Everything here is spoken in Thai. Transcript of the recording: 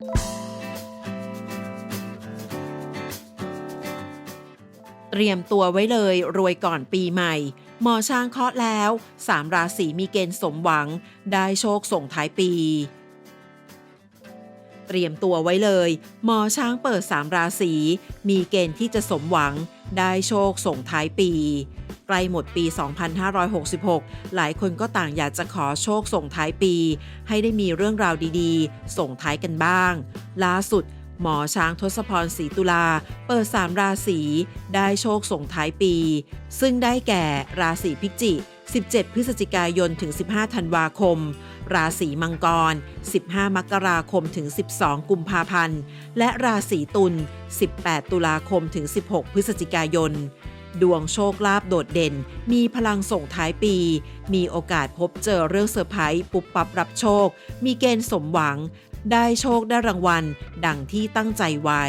เตรียมตัวไว้เลยรวยก่อนปีใหม่ หมอช้างเคาะแล้ว3ราศีมีเกณฑ์สมหวัง ได้โชคส่งท้ายปี เตรียมตัวไว้เลย หมอช้างเปิด3ราศีมีเกณฑ์ที่จะสมหวัง ได้โชคส่งท้ายปี กล้หมดปี 2566 หลายคนก็ต่างอยากจะขอโชคส่งท้ายปี ให้ได้มีเรื่องราวดีๆ ส่งท้ายกันบ้าง ล่าสุด หมอช้างทศพรศรีตุลา เปิด 3 ราศีได้โชคส่งท้ายปี ซึ่งได้แก่ราศีพิจิ17 พฤศจิกายน ถึง 15 ธันวาคม ราศีมังกร 15 มกราคม ถึง 12 กุมภาพันธ์ และราศีตุล 18 ตุลาคม ถึง 16 พฤศจิกายน ดวงโชคลาภโดดเด่น มีพลังส่งท้ายปี มีโอกาสพบเจอเรื่องเซอร์ไพรส์ปุบปับรับโชค มีเกณฑ์สมหวัง ได้โชคได้รางวัล ดังที่ตั้งใจไว้